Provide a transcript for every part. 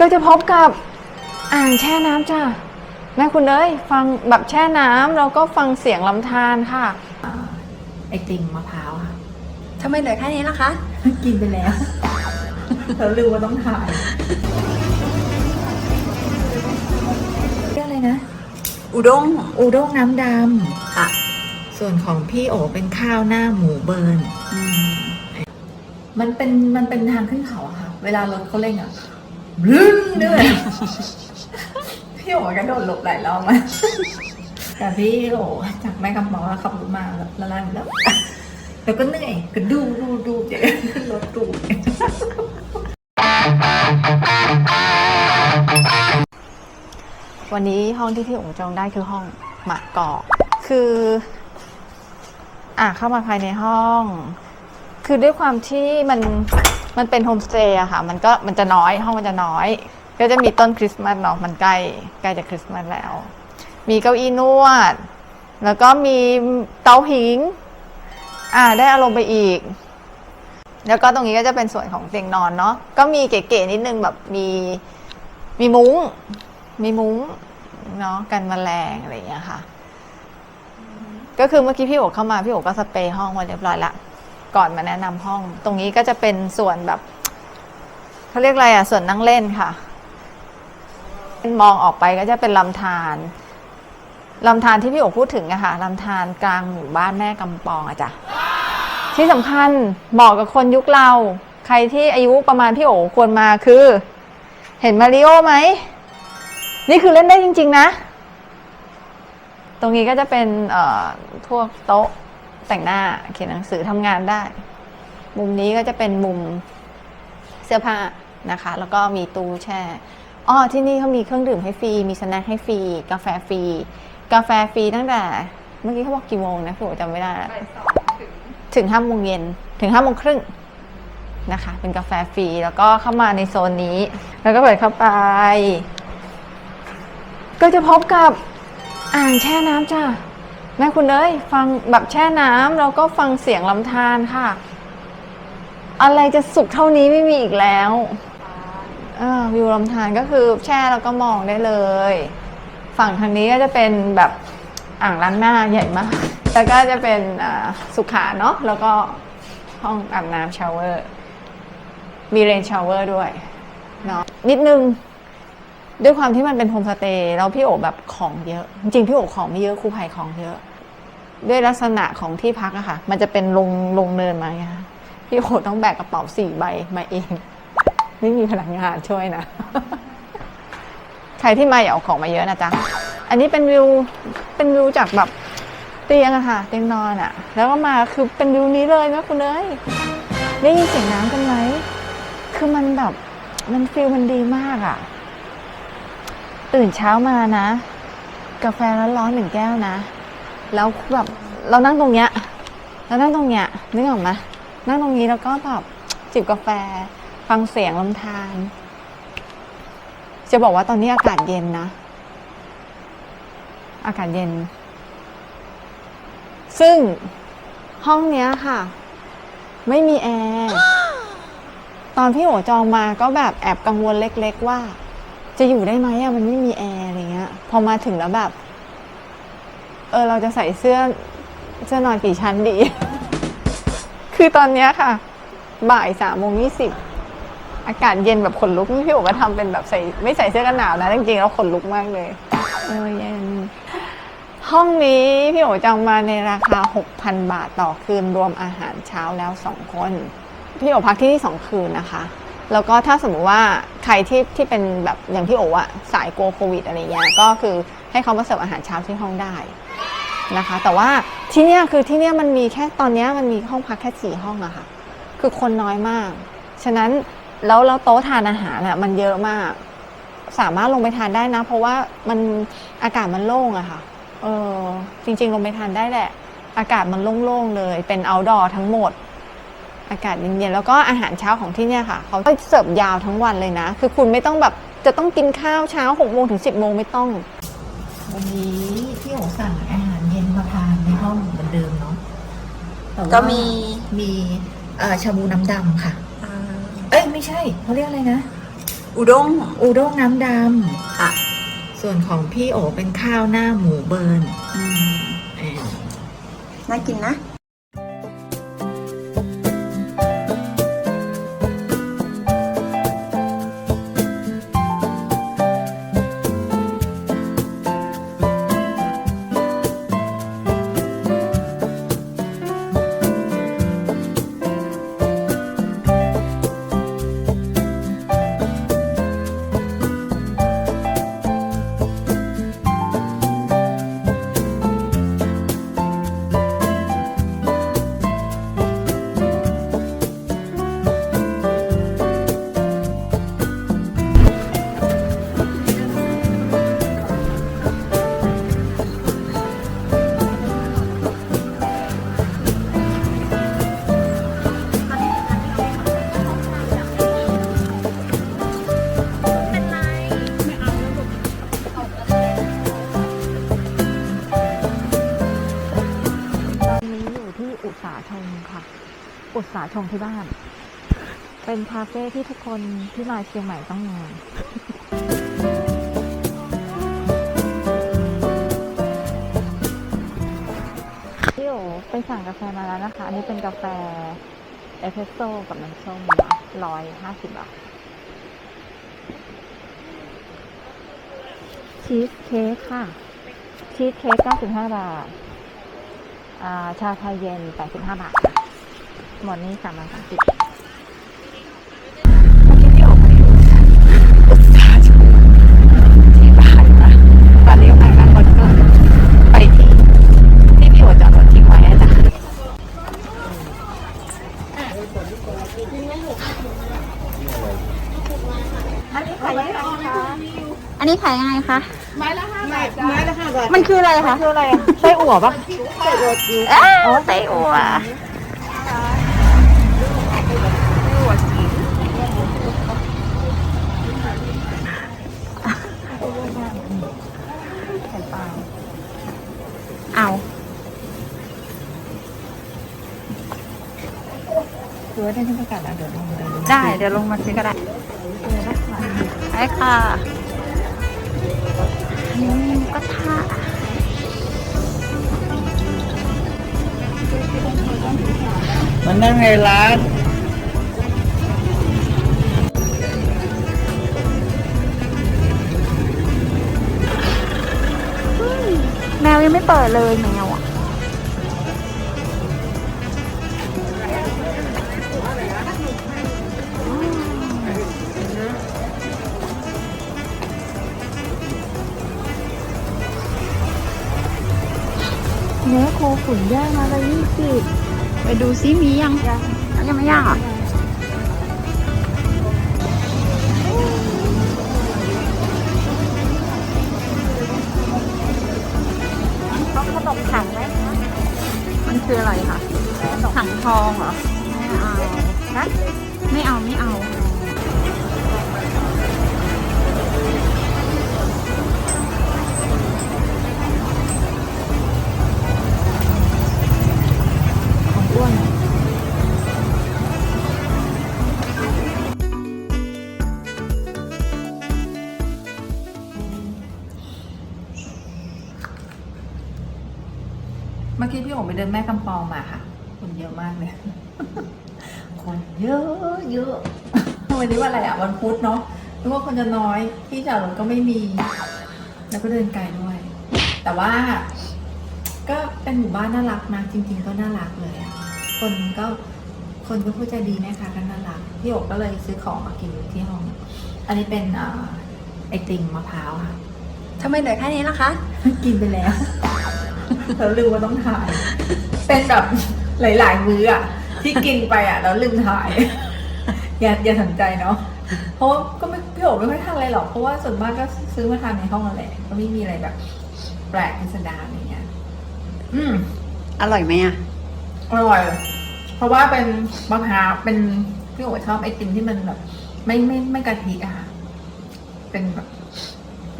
ก็จะพบกับอ่างแช่น้ำจ้ะแม่คุณเอ้ยฟังแบบแช่น้ำแล้วก็ฟังเสียงลำธารค่ะ ไอติมมะพร้าวค่ะ ทำไมเหลือแค่นี้ล่ะคะ กินไปแล้ว เราลืมว่าต้องถ่ายเรียกอะไรนะ อุด้งอูด้งน้ำดค่ะำ ส่วนของพี่โอเป็นข้าวหน้าหมูเบิร์น มันเป็นมันเป็นทางขึ้นเขาอะค่ะ เวลารถเขาเร่งอะ รึ้นด้วยพี่โอกระโดดหลบหลายรอบมากแต่พี่โอจากแม่กำปองแล้วขับรถมาแล้วละล่างแล้วแล้วก็เหนื่อยก็ดูดูดูเดี๋ยวขึ้นรถดูวันนี้ห้องที่พี่องจองได้คือห้องหมากกอกคือ อะเข้ามาภายในห้อง คือด้วยความที่มัน มันเป็นโฮมสเตย์อะค่ะ มันก็มันจะน้อยห้องมันจะน้อย ก็จะมีต้นคริสต์มาสเนาะมันใกล้ใกล้จะคริสต์มาสแล้ว มีเก้าอี้นวด แล้วก็มีเตาผิง อ่าได้อารมณ์ไปอีก แล้วก็ตรงนี้ก็จะเป็นส่วนของเตียงนอนเนาะก็มีเก๋ๆนิดนึงแบบมีมีมุ้ง มีมุ้งเนาะกันแมลงอะไรอย่างเงี้ยค่ะ ก็คือเมื่อกี้พี่โอ๋เข้ามาพี่โอ๋ก็สเปรย์ห้องไว้เรียบร้อยละ ก่อนมาแนะนำห้อง ตรงนี้ก็จะเป็นส่วนแบบเขาเรียกอะไรอะส่วนนั่งเล่นค่ะมองออกไปก็จะเป็นลำธารลำธารที่พี่โอ๋พูดถึงอะค่ะลำธารกลางหมู่บ้านแม่กำปองอะจ้ะที่สำคัญเหมาะกับคนยุคเรา ใครที่อายุประมาณพี่โอ๋ควรมาคือ เห็นมาริโอไหม นี่คือเล่นได้จริง ๆ นะ ตรงนี้ก็จะเป็นพวกโต๊ะ แต่งหน้าเขียนหนังสือทำงานได้ มุมนี้ก็จะเป็นมุมเสื้อผ้านะคะ แล้วก็มีตู้แช่อ้อที่นี่เขามีเครื่องดื่มให้ฟรี มีสแน็คให้ฟรี กาแฟฟรี กาแฟฟรีตั้งแต่เมื่อกี้เขาบอกกี่โมงนะพี่โอจำไม่ได้แล้วถึงห้าโมงเย็นถึงห้าโมงครึ่งนะคะ เป็นกาแฟฟรีแล้วก็เข้ามาในโซนนี้ แล้วก็เปิดเข้าไป ก็จะพบกับอ่างแช่น้ำจ้ะ แม่คุณเอ้ยฟังแบบแช่น้ำแล้วก็ฟังเสียงลำธารค่ะ อะไรจะสุขเท่านี้ไม่มีอีกแล้วอวิวลำธารก็คือแช่แล้วก็มองได้เลย ฝั่งทางนี้ก็จะเป็นแบบอ่างล้างหน้าใหญ่มาก แล้วก็จะเป็นสุขาเนาะแล้วก็ห้องอาบน้ำชาวเวอร์ มีเรนชาวเวอร์ด้วยเนาะนิดนึง ด้วยความที่มันเป็นโฮมสเตย์แล้วพี่โอแบบของเยอะ จริงพี่โอของไม่เยอะครูภัยของเยอะ ด้วยลักษณะของที่พักอะค่ะ มันจะเป็นลงลงเนินมาไงพี่โอต้องแบกกระเป๋าสี่ใบมาเอง ไม่มีพนักงานช่วยนะ ใครที่มาอย่าเอาของมาเยอะนะจ๊ะ อันนี้เป็นวิวเป็นวิวจากแบบเตียงอะค่ะเตียงนอนอะแล้วก็มาคือเป็นวิวนี้เลยนะคุณเอ้ยได้ยินเสียงน้ำกันไหมคือมันแบบมันฟิลมันดีมากอะ ตื่นเช้ามานะ กาแฟร้อนๆหนึ่งแก้วนะ แล้วแบบเรานั่งตรงเนี้ยเรานั่งตรงเนี้ยนึกออกไหมนั่งตรงนี้แล้วก็แบบจิบกาแฟ ฟังเสียงลำธารจะบอกว่าตอนนี้อากาศเย็นนะ อากาศเย็น ซึ่งห้องเนี้ยค่ะ ไม่มีแอร์ตอนพี่โอจองมาก็แบบแอบกังวลเล็ก ๆ ว่า จะอยู่ได้ไหมอะมันไม่มีแอร์อะไรเงี้ย พอมาถึงแล้วแบบ เออเราจะใส่เสื้อเสื้อนอนกี่ชั้นดี คือตอนเนี้ยค่ะ บ่ายสามโมงยี่สิบอากาศเย็นแบบขนลุกพี่โอก็ทำเป็นแบบใส่ไม่ใส่เสื้อกันหนาวนะจริงๆแล้วขนลุกมากเลยเออเย็นห้องนี้พี่โอจองมาในราคา 6,000 บาทต่อคืนรวมอาหารเช้าแล้ว2คน พี่โอพักที่นี่2คืนนะคะ แล้วก็ถ้าสมมุติว่าใครที่ที่เป็นแบบอย่างพี่โออะสายกลัวโควิดอะไรเงี้ยก็คือให้เขามาเสิร์ฟอาหารเช้าที่ห้องได้นะคะ แต่ว่าที่เนี้ยคือที่เนี้ยมันมีแค่ตอนเนี้ยมันมีห้องพักแค่สี่ห้องอะค่ะ คือคนน้อยมาก ฉะนั้นแล้วแล้วโต๊ะทานอาหารอะมันเยอะมาก สามารถลงไปทานได้นะ เพราะว่ามันอากาศมันโล่งอะค่ะเออจริง ๆ ลงไปทานได้แหละ อากาศมันโล่งๆเลย เป็น outdoor ทั้งหมด อากาศเย็นๆแล้วก็อาหารเช้าของที่เนี่ยค่ะเขาเสิร์ฟยาวทั้งวันเลยนะ คือคุณไม่ต้องแบบจะต้องกินข้าวเช้า6โมงถึง 10โมงไม่ต้อง วันนี้พี่โอสั่งอาหารเย็นมาทานในห้องเหมือนเดิมเนาะแต่ว่าก็มี มีเอ่อชาบูน้ำดำค่ะอ่าเอ้ยไม่ใช่เขาเรียกอะไรนะ อุด้งอูด้งน้ำดค่ะำส่วนของพี่โอเป็นข้าวหน้าหมูเบิร์นอ่าน่ากินนะ ชมที่บ้าน เป็นคาเฟ่ที่ทุกคนที่มาเชียงใหม่ต้องมาพี่โอไปสั่งกาแฟมาแล้วนะคะ อันนี้เป็นกาแฟเอสเปรสโซ่กับน้ำส้มร้อยห้าสิบบาทชีสเค้กค่ะ ชีสเค้ก95 บาทาชาไทยเย็น 85 บาท หมดนี้3ามร้อยสามสิบที่ออกมาอยู่อุตสาหชมที่บ้านนะตอนนี้กำลังนั่งรถกลับไปที่ที่พี่โอจอดรถทิ้งไว้อะจ้ะอันนี้ขายยังไงคะ ไม้ละห้าบาทไม้ละห้าบาทมันคืออะไรคะ คืออะไรอะไส้อั่วปะอ๋อไส้อั่วไข่ปล เอาคือว่าได้ที่ประกาศแล้วเดี๋ยวลองเดินดูได้ เดี๋ยวลงมาซื้อก็ได้ใช่ค่ะอืมก็ท่ามันนั่งในร้าน ยังไม่เปิดเลยแมวอะเนื้อโคขุนย่างมาละยี่สิบไปดูซิมียังยังยังไม่ย่างเหรอะ ทองเหรอ ไม่เอาฮะไม่เอาไม่เอาของอ้วนเมื่อกี้พี่โอไปเดินแม่กำปองมาค่ะ คนเยอะมากเลย คนเยอะเยอะวันนี้วันอะไรอะวันพุธเนาะนึกว่าคนจะน้อยที่จอดรถก็ไม่มี แล้วก็เดินไกลด้วย แต่ว่า ก็เป็นหมู่บ้านน่ารักนะจริง ๆ ก็น่ารักเลยอะคนก็คนก็พูดใจดีแม่ค้าก็น่ารักพี่โอกก็เลยซื้อของมากินที่ห้อง อันนี้เป็นเอ่อไอติมมะพร้าวค่ะทำไมเหลือแค่นี้ล่ะคะ กินไปแล้วแล้วลืมว่าต้องถ่าย เป็นแบบ หลาย ๆ มื้ออะที่กินไปอะแล้วลืมถ่าย อย่าอย่าสนใจเนาะเพราะว่าก็ไม่พี่โอ๋ไม่ค่อยทานอะไรหรอกเพราะว่าส่วนมากก็ซื้อมาทานในห้องนั่นแหละก็ไม่มีอะไรแบบ แปลกพิสดารอะไรเงี้ย อืมอร่อยไหมอะ อร่อย เพราะว่าเป็นมะพร้าวเป็นพี่โอ๋ชอบไอติมที่มันแบบ ไม่ไม่ไม่กะทิอะค่ะเป็นแบบ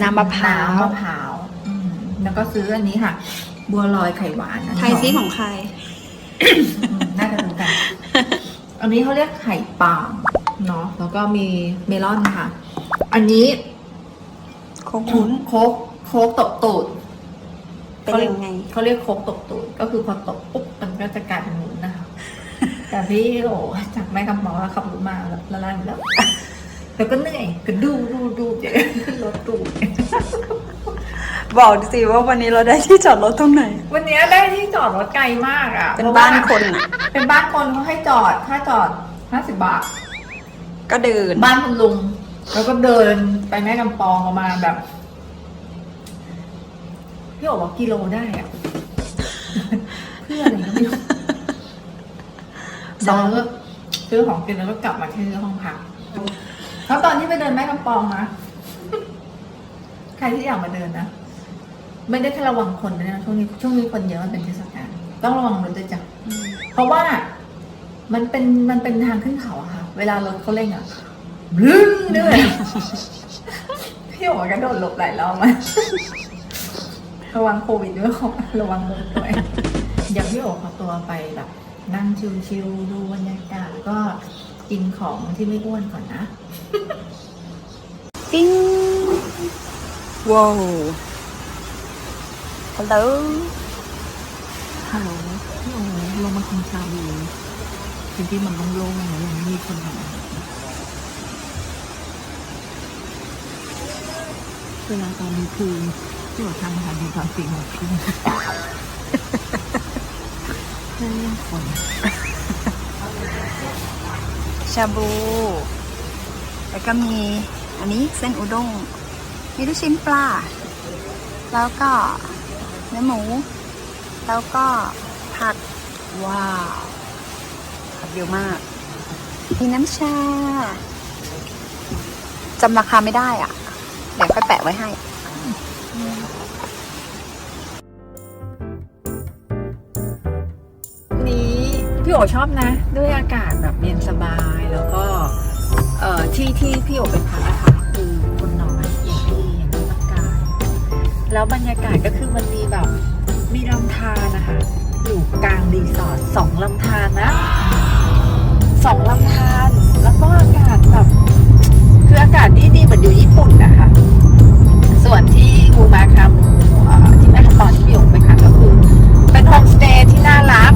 น้ำมะพร้าวน้ำมะพร้าวอืมแล้วก็ซื้ออันนี้ค่ะ บัวลอยไข่หวานอันไทนี้ยซีของใครอืม น่าจะรู้กัน อันนี้เขาเรียกไข่ปาล์มเนาะแล้วก็มีเมลอนค่ะ อันนี้โคกวุ้นโคกโคกตบตูดเป็นยังไงเขาเรียกโคกตบตูดก็คือพอตบปุ๊บมันก็จะกลายเป็นหมุนนะคะ แต่พี่โอ้จากแม่กำปองแล้วขับรถมาแล้วละลายหมดแล้วแล้วก็เหนื่อยก็ดูดูดูเดี๋ยวขึ้นรถดู บอกสิว่าวันนี้เราได้ที่จอดรถตรงไหน วันนี้ได้ที่จอดรถไกลมากอะเป็นบ้านคนอะเป็นบ้านคนเขาให้จอดค่าจอดห้าสิบบาท ก็เดินบ้านคุณลุง แล้วก็เดินไปแม่กำปองประมาณแบบ พี่บอกว่ากิโลได้อะเพื่ออะไรก็ไม่รู้สองแล้วก็ซื้อของกินแล้วก็กลับมาที่ห้องพักแล้วตอนที่ไปเดินแม่กำปองนะใครที่อยากมาเดินนะ ไม่ได้แค่ระวังคนนะช่วงนี้ช่วงนี้คนเยอะมันเป็นเทศกาลต้องระวังรถด้วยจ้ะเพราะว่ามันเป็นมันเป็นทางขึ้นเขาอะค่ะ เวลารถเขาเร่งอะบึ้งด้วยพี่โอ๋กระโดดหลบหลายรอบมากระวังโควิดด้วยเขาระวังรถด้วยเดี๋ยวพี่โอ๋ขอตัวไปแบบนั่งชิวๆดูบรรยากาศแล้วก็กินของที่ไม่อ้วนก่อนนะ ปิ้งว้าว ฮัลโหล ฮัลโหลพี่โอ๋เรามากินชาบูพื้นที่มันโล่งๆนะยังไม่มีคนทำอาหารเวลาตอนนี้คือพี่โอ๋ทำอาหารอยู่ตอนสี่โมงครึ่งเพื่อเลี่ยงคน ชาบู แล้วก็มีอันนี้เส้นอุด้ง มีลูกชิ้นปลา แล้วก็เนื้อหมู แล้วก็ผัก ว้าวผักเยอะมาก มีน้ำชาจำราคาไม่ได้อะ เดี๋ยวค่อยแปะไว้ให้นี้พี่โอชอบนะ ด้วยอากาศแบบเย็นสบายแล้วก็ที่ที่พี่โอไปพัก แล้วบรรยากาศก็คือมันมีแบบมีลำธารนะคะ อยู่กลางรีสอร์ทสองลำธารนะสองลำธารแล้วก็อากาศแบบคืออากาศดีดีเหมือนอยู่ญี่ปุ่นนะคะ ส่วนที่กูมาคามูที่แม่ทัตอนที่อยู่ไปค่ะก็คือ เป็นโฮมสเตย์ที่น่ารัก